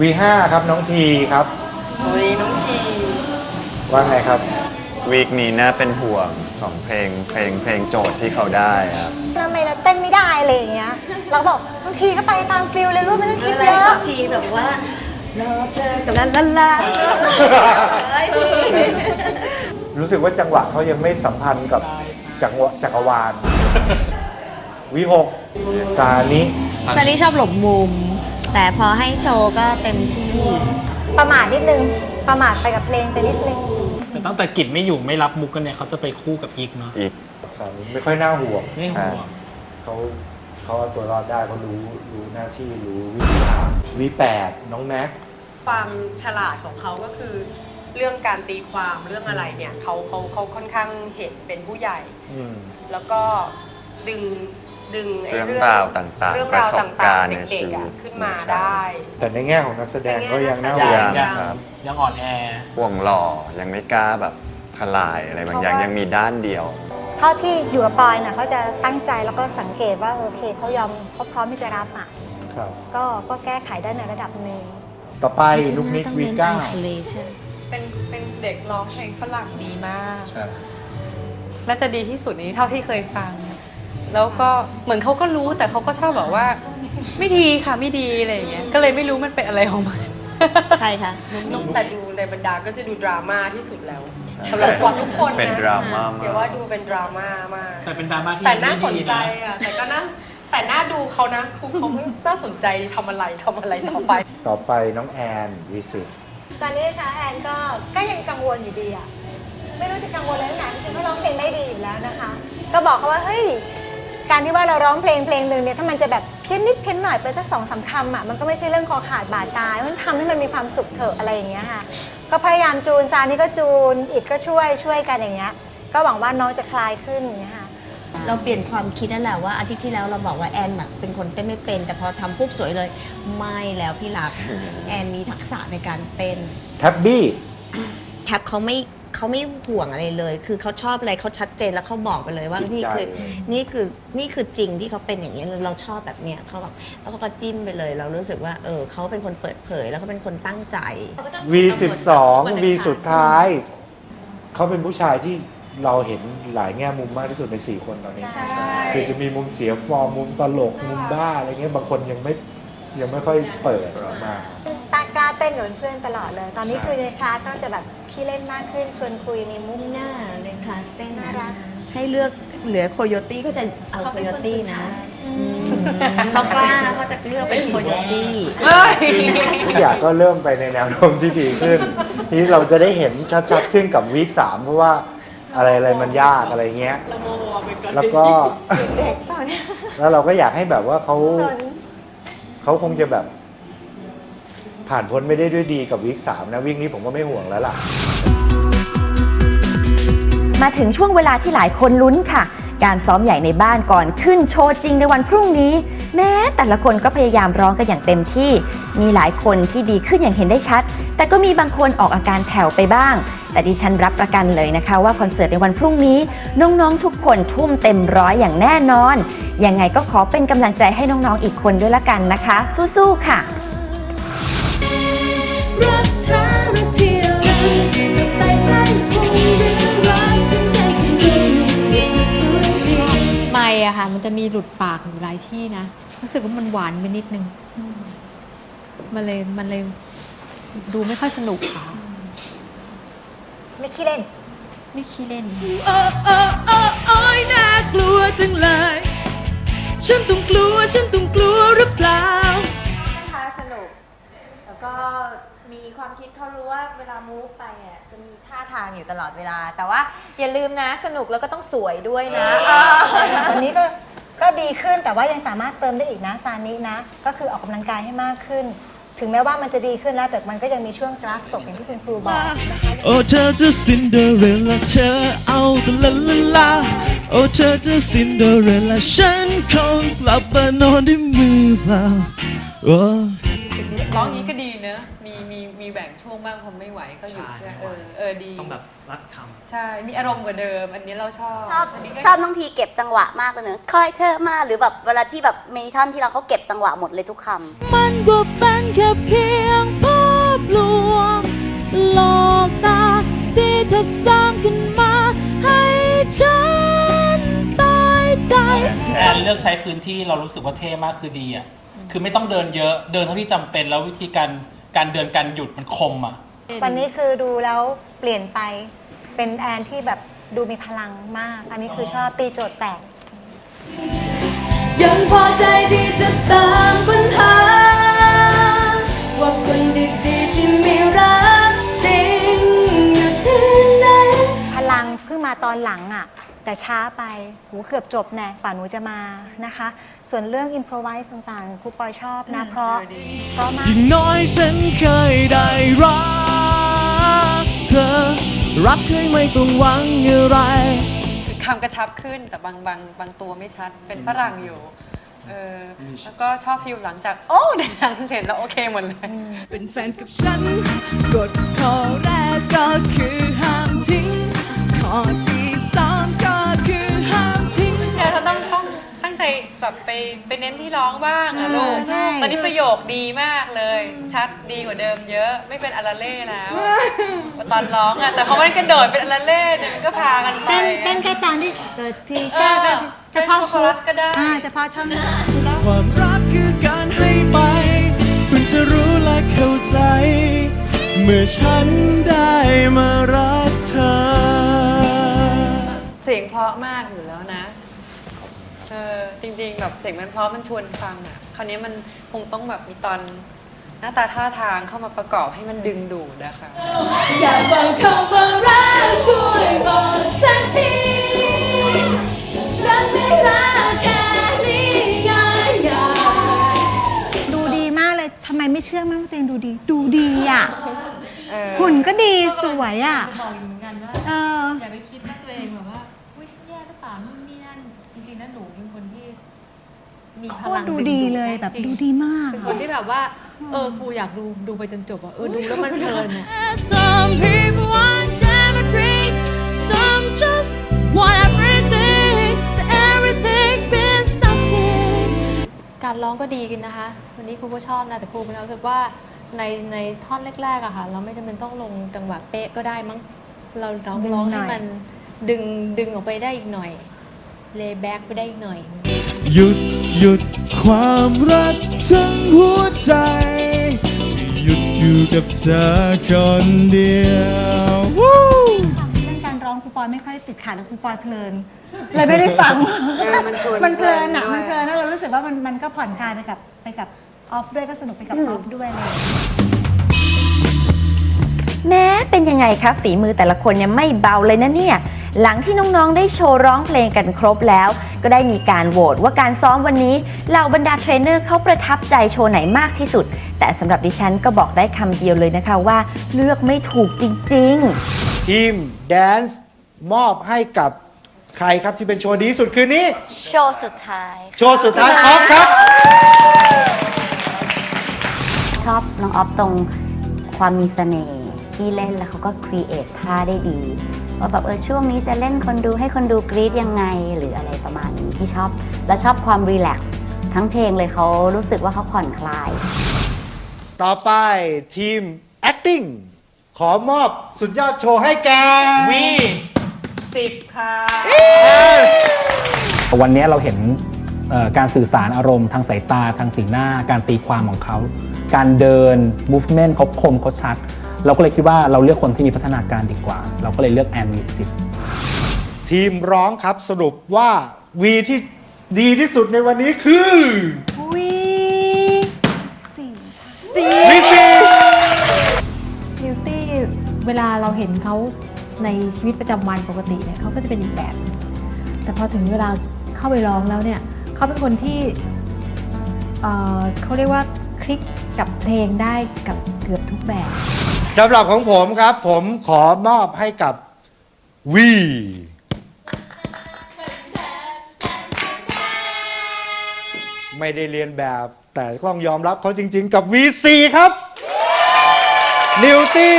V5 ครับน้องทีครับโอ้ยน้องทีว่าไงครับ วีคนี้น่าเป็นห่วงของเพลงเพลงเพลงโจทย์ที่เขาได้ครับทำไมเราเต้นไม่ได้อะไรอย่างเงี้ย เราก็บอกบางทีก็ไปตามฟิลเลยลูกไม่ต้องคิดอะไรเยกัอะบทีแบบว่ารอเธอกับลาลาลาเฮ้ยพี่รู้สึกว่าจังหวะเขายังไม่สัมพันธ์กับจักรวจักรวาล V6 ซานิ ตอนนี้ชอบหลบมุม แต่พอให้โชว์ก็เต็มที่ ประมาทนิดนึง ประมาทไปกับเพลงไปนิดนึง แต่ตั้งแต่กิจไม่อยู่ไม่รับมุกกันเนี่ยเขาจะไปคู่กับอีกเนาะอีกซานิไม่ค่อยน่าห่วงไม่ห่วงเขาเขาเอาตัวรอดได้เขารู้รู้หน้าที่รู้วิธีทาง V8 น้องแม็ก ความฉลาดของเขาก็คือ เรื่องการตีความเรื่องอะไรเนี่ยเขาเขาเขาค่อนข้างเห็นเป็นผู้ใหญ่ อืม แล้วก็ดึง ดึงไอ้เรื่องราวต่างๆเรื่องประราวสบต่าการงณ์ๆในเด็ชีกวิๆต อะขึ้นมาได้ แต่ในแง่ของนักแสดงก็ยังน่าในห่วแง่งนักแสดยังยังอ่อนแอ ห่วงหล่อยังไม่กล้าแบบทลายอะไรบางอย่างยังมีด้านเดียว เท่าที่อยู่กับปอยน่ะเขาจะตั้งใจแล้วก็สังเกตว่าโอเคเขายอมเขาพร้อมที่จะรับอะครับ ก็ก็แก้ไขได้ในระดับหนึ่ง ต่อไปลูกนิกต้องเน้น V9 isolation เป็นเป็นเด็กร้องเพลงฝรั่งดีมากใช่และจะดีที่สุดนี้เท่าที่เคยฟัง แล้วก็เหมือนเขาก็รู้แต่เขาก็ชอบบอกว่า ไม่ดีค่ะไม่ดีอะไรอย่างเงี้ยก็เลยไม่รู้มันเป็นอะไรของมันใครคะแต่ดูในบรรดาก็จะดูดราม่าที่สุดแล้วสำหรับกว่าทุกคนนะเป็นดราม่ามากเดี๋ยวว่าดูเป็นดราม่ามากแต่เป็นดราม่าที่แต่น่าสไม่นดีใจนะอะแต่ก็น่าแต่น่าดูเขานะครูเขาน่าสนใจทำอะไรทำอะไรต่อไป ต่อไปน้องแอนวิสิตตอนนี้นะคะแอนก็ก็ยังกังวลอยู่ดีอะไม่รู้จะกังวลอะไรนักหนาจริงๆเขาร้องเพลงได้ดีอยู่แล้วนะคะ ก็บอกเขาว่าเฮ้ย การที่ว่าเราร้องเพลงเพลงหนึ่งเนี่ยถ้ามันจะแบบเพี้ยนนิดเพี้ยนหน่อยไปสักสองสามคำอะมันก็ไม่ใช่เรื่องคอขาดบาดตายมันทำให้มันมีความสุขเถอะอะไรอย่างเงี้ยค่ะ ก็พยายามจูนซานี่ก็จูนอิดก็ช่วยช่วยกันอย่างเงี้ยก็หวังว่าน้องจะคลายขึ้นอย่างเงี้ยค่ะ เราเปลี่ยนความคิดนั่นแหละว่าอาทิตย์ที่แล้วเราบอกว่าแอนแบบเป็นคนเต้นไม่เป็น แต่พอทำปุ๊บสวยเลย ไม่แล้วพี่รัก แอนมีทักษะในการเต้น แท็บบี้ แท็บเขาไม่ เขาไม่ห่วงอะไรเลย คือเขาชอบอะไรเขาชัดเจนแล้วเขาบอกไปเลยว่าจริงนี่ใจคือนี่คือนี่คือจริงที่เขาเป็นอย่างนี้ยเราชอบแบบเนี้ยเขาแบบแล้วเขาก็จิ้มไปเลย เรารู้สึกว่าเออเขาเป็นคนเปิดเผย แล้วเขาเป็นคนตั้งใจ V12 V สุดท้าย เขาเป็นผู้ชายที่เราเห็นหลายแง่มุมมากที่สุดใน 4 คนตอนนี้ ใช่ คือจะมีมุมเสียฟอร์ม มุมตลก มุมบ้าอะไรเงี้ย บางคนยังไม่ยังไม่ค่อยเปิดออกมา ตากล้าเต้นกับเพื่อนๆตลอดเลย ตอนนี้ใช่คือในคลาสก็จะแบบขี้เล่นมากขึ้นชวนคุยมีมุกหน้าในคลาสเต้นน่านะรัก ให้เลือกเหลือโคโยตี้ก็จะเอาเขาโคเป็นโยคนตี้สุดนะท้ายอืมเขากล้านะเขาจะเลือกเป็นโคโยตี้ทุกอย่างก็เริ่มไปในแนวโน้มที่ดีขึ้น ทีนี้เราจะได้เห็นชัดๆขึ้นกับวีคสามเพราะว่าอะไรอะไรมันยากอะไรเงี้ย แล้วก็แล้วเราก็อยากให้แบบว่าเขาสนเขาคงจะแบบ ผ่านพ้นไม่ได้ด้วยดีกับวีคสามนะวีคนี้ผมก็ไม่ห่วงแล้วล่ะ มาถึงช่วงเวลาที่หลายคนลุ้นค่ะ การซ้อมใหญ่ในบ้านก่อนขึ้นโชว์จริงในวันพรุ่งนี้ แม้แต่ละคนก็พยายามร้องกันอย่างเต็มที่ มีหลายคนที่ดีขึ้นอย่างเห็นได้ชัด แต่ก็มีบางคนออกอาการแผ่วไปบ้าง แต่ดิฉันรับประกันเลยนะคะ ว่าคอนเสิร์ตในวันพรุ่งนี้ น้องๆทุกคนทุ่มเต็มร้อยอย่างแน่นอนยังไงก็ขอเป็นกำลังใจให้น้องๆอีกคนด้วยละกันนะคะ สู้ๆค่ะ ม่อะค่ะมันจะมีหลุดปากอยู่หลายที่นะรู้สึกว่ามันหวานไปนิดนึงอืมมันเลยมันเลยดูไม่ค่อยสนุกค่ะ ไม่ขี้เล่น ไม่ขี้เล่นโอ้โอ้โอ้โอ้ยน่ากลัวจังเลย ฉันต้องกลัว ฉันต้องกลัวหรือเปล่านะคะสนุก แล้วก็มีความคิดเขารู้ว่าเวลามูฟไปอะจะมีท่าทางอยู่ตลอดเวลา แต่ว่าอย่าลืมนะสนุกแล้วก็ต้องสวยด้วยนะเออตอนนี้ก็ ก็ดีขึ้นแต่ว่ายังสามารถเติมได้อีกนะซานินะ ก็คือออกกำลังกายให้มากขึ้น ถึงแม้ว่ามันจะดีขึ้นแล้วแต่มันก็ยังมีช่วงกราฟตกอย่างที่คุณครูบอกนะคะโอ้เธอจะซินเดอเรลล่าเธอเอาแต่ละละลาโอ้เธอจะซินเดอเรลล่าฉันคงกลับมานอนด้วยมือเปล่าโอ้ ร้องอย่างนี้ก็ดีเนอะมีมีมี แบ่งช่วงบ้างพอไม่ไหวก็หยุดเออเออดีต้องแบบรัดคำใช่มีอารมณ์กว่าเดิม อันนี้เราชอบชอบชอบน้องทีเก็บจังหวะมากเลยเนอะคอยเธอมาหรือแบบเวลาที่แบบมีท่านที่เราเขาเก็บจังหวะหมดเลยทุกคำมันก็เป็นแค่เพียงภาพลวงหลอกตาที่เธอสร้างขึ้นมา ให้ฉันตายใจการเลือกใช้พื้นที่เรารู้สึกว่าเท่มากคือดีอะคือไม่ต้องเดินเยอะเดินเท่าที่จำเป็นแล้ววิธีการ การเดินการหยุดมันคมอะ วันนี้คือดูแล้วเปลี่ยนไปเป็นแอนที่แบบดูมีพลังมาก อันนี้คือชอบตีโจทย์แตก ยังพอใจที่จะตามปัญหา ว่าคนดีๆที่ไม่รักจริงอยู่ที่ไหน พลังเพิ่งมาตอนหลังอะ แต่ช้าไปหูเกือบจบแน่ฝ่าหนูจะมานะคะ ส่วนเรื่องอิน r o ไวส์ต่างๆครูปอยชอบนะเพราะเพราะมาก อย่างน้อยฉันเคยได้รักเธอ รักเคยไม่ต้องหวังอะไร คำกระชับขึ้นแต่บางบางบางตัวไม่ชัดเป็นฝรั่งอยู่เออแล้วก็ชอบฟิลหลังจาก โอ้ในหนังเสร็จแล้วโอเคหมดเลย เป็นแฟนกับฉัน กฎข้อแรกก็คือห้ามทิ้งข้อที่ แบบไปไปเน้นที่ร้องบ้างอะลูกใช่ ตอนนี้ประโยคดีมากเลย ชัดดีกว่าเดิมเยอะ ไม่เป็นอาราเล่แล้วตอนร้องอะแต่พอมันกระโดดเป็นอาราเล่เนี่ยมันก็พากันไป เต้นเต้นแค่ตอนที่เกิดทีเออแก้ก็เฉพาะเต้นคอรัสก็ได้ อ่าเฉพาะช่องนั้น ความรักคือการให้ไปเพิ่งจะรู้และเข้าใจ เมื่อฉันได้มารักเธอ เสียงเพราะมากอยู่แล้วนะเออจริงๆแบบเสียงมันเพราะมันชวนฟังอะคราวนี้มันคงต้องแบบมีตอนหน้าตาท่าทางเข้ามาประกอบให้มันดึงดูดนะคะอยากฟังคำว่ารักช่วยบอกสักทีรักไม่รักแค่นี้ง่ายง่ายดูดีมากเลยทำไมไม่เชื่อมั่นว่าตัวเองดูดี ดูดีอะ เออหุ่นก็ดีสวยอะบอกอยู่เหมือน มีพลังโคตรดูดีเลยแบบจริงดูดีมาก เป็นคนที่แบบว่า เออครูอยากดูดูไปจนจบอะเออดูแล้วมันเพลินอะ Some people want democracy Some just want everything But everything means nothing การร้องก็ดีกันนะคะ วันนี้ครูก็ชอบนะ แต่ครูมีความรู้สึกว่าในในท่อนแรกๆอะค่ะ เราไม่จำเป็นต้องลงจังหวะเป๊ะก็ได้มั้งเราร้องดึงร้องหน่ให้อยมันดึงดึงออกไปได้อีกหน่อยเลย์แบ็กไปได้อีกหน่อย หยุดหยุดความรักทั้งหัวใจจะหยุดอยู่กับเธอคนเดียวเรื่องการร้องครูปอยไม่ค่อยติดขัดแล้วครูปอยเพลินเลยไม่ได้ฟังเออมันชวนมันเพลินอะเพลินด้วย มันเพลินแล้วเรารู้สึกว่ามันมันก็ผ่อนคลายไปกับไปกับออฟด้วยก็สนุกไปกับออฟด้วยอะไรอย่างเลย แม้เป็นยังไงคะฝีมือแต่ละคนเนี่ยไม่เบาเลยนะเนี่ย หลังที่น้องๆได้โชว์ร้องเพลงกันครบแล้ว ก็ได้มีการโหวตว่าการซ้อมวันนี้เหล่าบรรดาเทรนเนอร์เขาประทับใจโชว์ไหนมากที่สุด แต่สำหรับดิฉันก็บอกได้คำเดียวเลยนะคะว่าเลือกไม่ถูกจริงๆทีมแดนซ์มอบให้กับใครครับที่เป็นโชว์ดีที่สุดคืนนี้ โชว์สุดท้าย โชว์สุดท้ายออฟครับ ชอบน้องออฟตรงความมีเสน่ห์ ที่เล่นแล้วเขาก็ครีเอทท่าได้ดีว่าแบบเออช่วงนี้จะเล่นคนดูให้คนดูกรี๊ดยังไงหรืออะไรประมาณนี้ที่ชอบ และชอบความรีแลกซ์ทั้งเพลงเลยเขารู้สึกว่าเขาผ่อนคลาย ต่อไปทีม acting ขอมอบสุดยอดโชว์ให้แกวีสิบค่ะ วันนี้เราเห็นเอ่อการสื่อสารอารมณ์ทางสายตาทางสีหน้า การตีความของเขา การเดิน movement เขาคมเขาชัด เราก็เลยคิดว่าเราเลือกคนที่มีพัฒนาการดีกว่า เราก็เลยเลือกแอนวีสิบทีมร้องครับสรุปว่าวีที่ดีที่สุดในวันนี้คือวีสี่วีซีบิวตี้เวลาเราเห็นเขาในชีวิตประจำวันปกติเนี่ยเขาก็จะเป็นอีกแบบ แต่พอถึงเวลาเข้าไปร้องแล้วเนี่ยเขาเป็นคนที่เอ่อเขาเรียกว่าคลิกกับเพลงได้กับเกือบทุกแบบ สำหรับของผมครับ ผมขอมอบให้กับวีไม่ได้เรียนแบบ แต่ต้องยอมรับเขาจริง ๆ กับ VC ครับนิวตี้